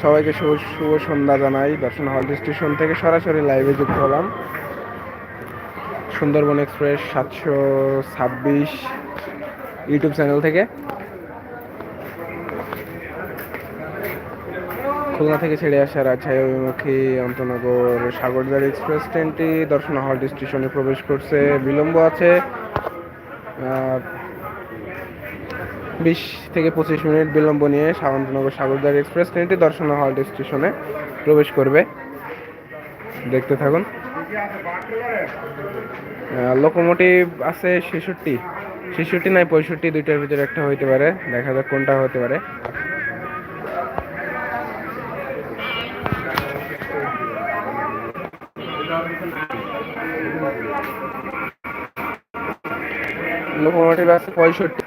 সবাইকে শুভ শুভ সন্ধ্যা জানাই। দর্শন হল স্টেশন থেকে সরাসরি লাইভে যুক্ত হলাম। সুন্দরবন এক্সপ্রেস সাতশো ছাব্বিশ ইউটিউব চ্যানেল থেকে। খুলনা থেকে ছেড়ে আসা রাজশাহী, অভিমুখী, অন্তনগর সাগরদার এক্সপ্রেস ট্রেনটি দর্শন হল স্টেশনে প্রবেশ করছে। বিলম্ব আছে। বিশ থেকে পঁচিশ মিনিট বিলম্ব নিয়ে সামন্তনগর সাগরদার এক্সপ্রেস ট্রেনটি দর্শন হল্ট স্টেশনে প্রবেশ করবে। দেখতে থাকুন। লোকোমোটিভ আছে ছেষট্টি। ছেষট্টি নাই, পঁয়ষট্টি, দুইটার ভিতরে একটা হইতে পারে। দেখা যাক কোনটা হতে পারে। লোকোমোটিভ আছে পঁয়ষট্টি।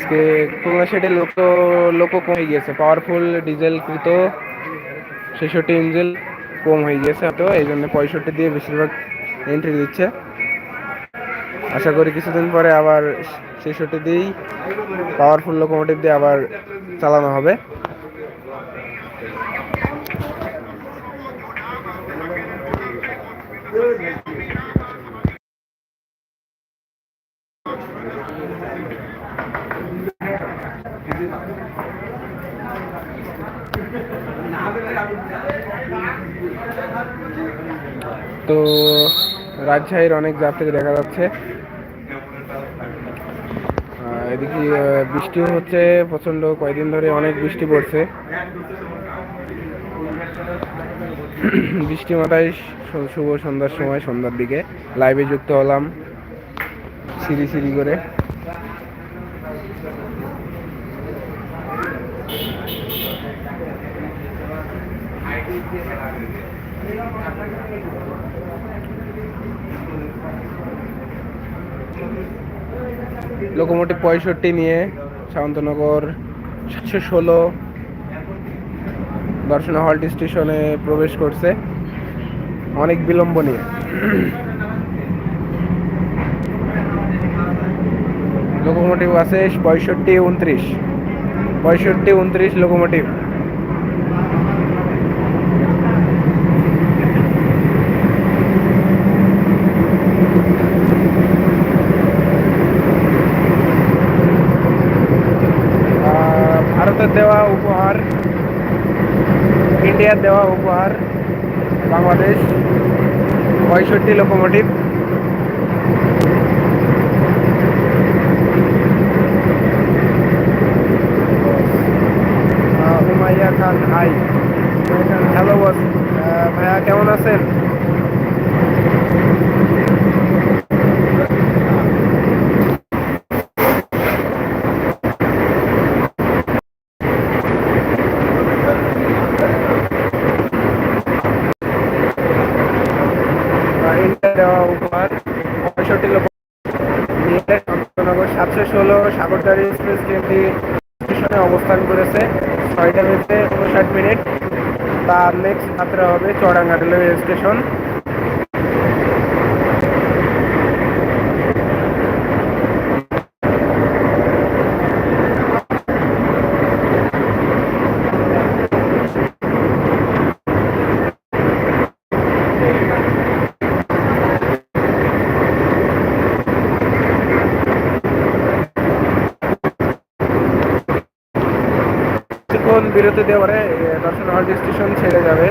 আজকে খুলনা শেডে লোক লোকও কমে গিয়েছে। পাওয়ারফুল ডিজেল কৃত ছেষট্টি ইঞ্জিন কম হয়ে গিয়েছে তো এই জন্য পঁয়ষট্টি দিয়ে বেশিরভাগ এন্ট্রি দিচ্ছে। আশা করি কিছুদিন পরে আবার ছেষট্টি দিয়েই পাওয়ারফুল লোকোমোটিভ দিয়ে আবার চালানো হবে। তো রাজশাহীর অনেক যাত্রী দেখা যাচ্ছে। এদিকে বৃষ্টিও হচ্ছে প্রচণ্ড, কয়েকদিন ধরে অনেক বৃষ্টি পড়ছে। বৃষ্টি মাথায় শুভ সন্ধ্যার সময়, সন্ধ্যার দিকে। লাইভে যুক্ত হলাম। সিঁড়ি সিঁড়ি করে। লোকোমোটিভ পঁয়ষট্টি নিয়ে সামন্তনগর সাতশো ষোলো দর্শনা হল্ট স্টেশনে প্রবেশ করছে। অনেক বিলম্ব নিয়ে। লোকোমোটিভ আছে পঁয়ষট্টি, উনত্রিশ। পঁয়ষট্টি উনত্রিশ লোকোমোটিভ ভারতের দেওয়া উপহার ইন্ডিয়ার দেওয়া উপহার বাংলাদেশ পঁয়ষট্টি locomotive Umaiya Khan hi hello boss ভাইয়া কেমন আছেন দেওয়া উপহার পঁয়ষট্টি লোক শান্তনগর সাতশো ষোলো সাগরদারি এক্সপ্রেস ট্রেনটি স্টেশনে অবস্থান করেছে। ছয়টা বেজে উনষাট মিনিট। তার নেক্সট যাত্রা হবে চড়াঙ্গা রেলওয়ে স্টেশন বিরতি দেওয়ারে দর্শন হল স্টেশন ছেড়ে যাবে।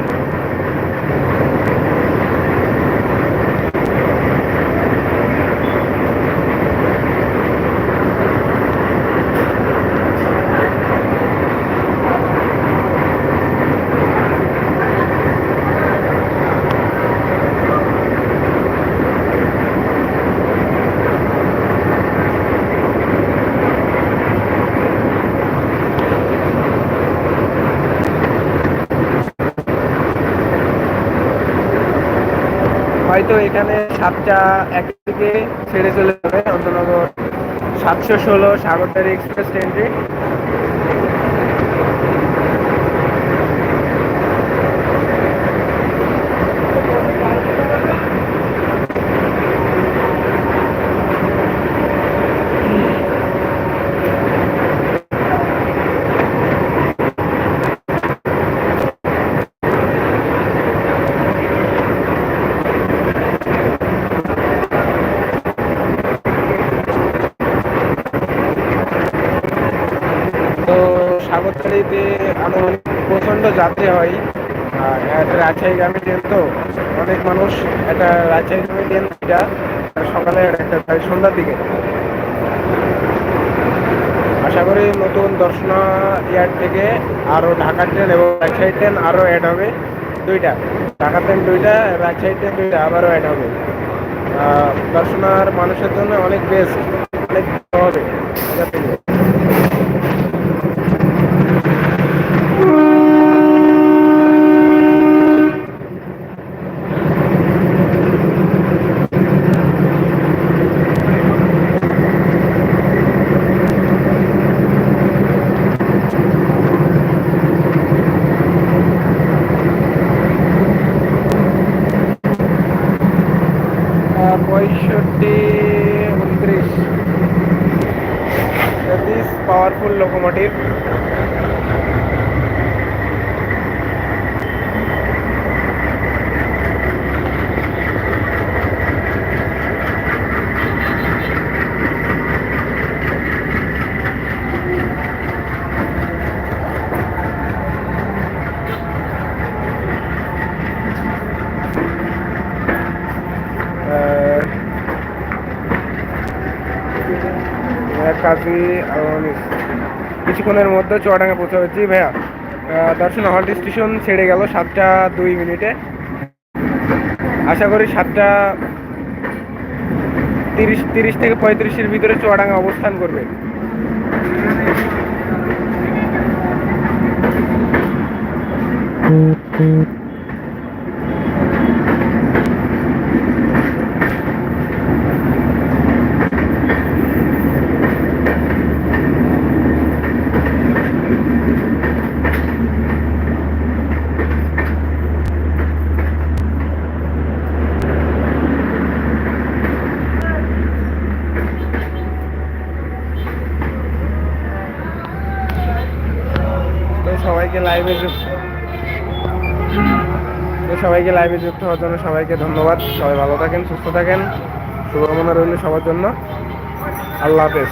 হয়তো এখানে সাতটা এক থেকে ছেড়ে চলে যাবে অন্তনগর সাতশো ষোলো সাগরদারি এক্সপ্রেস ট্রেনটি। আগরতলিতে আনুমানিক প্রচণ্ড যাত্রী হয়। আর রাজশাহী গ্রামে ট্রেন তো অনেক মানুষ একটা রাজশাহী গ্রামে ট্রেন যা সকালে একটা সন্ধ্যার দিকে। আশা করি নতুন দর্শনা ইয়ার থেকে আরও ঢাকার ট্রেন এবং রাজশাহী ট্রেন আরও অ্যাড হবে। দুইটা ঢাকা ট্রেন দুইটা, রাজশাহী ট্রেন দুইটা আবারও অ্যাড হবে। দর্শনার মানুষের জন্য অনেক বেস্ট অনেক হবে। পঁয়ষট্টি উনত্রিশ। দিস পাওয়ারফুল লোকোমোটিভ আলমিস কিছুক্ষণের মধ্যে চুয়াডাঙ্গা পৌঁছে হচ্ছি ভাইয়া দর্শন হল্ট স্টেশন ছেড়ে গেল সাতটা দুই মিনিটে। আশা করি সাতটা তিরিশ তিরিশ থেকে পঁয়ত্রিশের ভিতরে চুয়াডাঙ্গা অবস্থান করবে। তো সবাইকে লাইভে যুক্ত সবাইকে লাইভে যুক্ত হওয়ার জন্য সবাইকে ধন্যবাদ। সবাই ভালো থাকেন, সুস্থ থাকেন। শুভকামনা রইল সবার জন্য। আল্লাহ হাফেজ।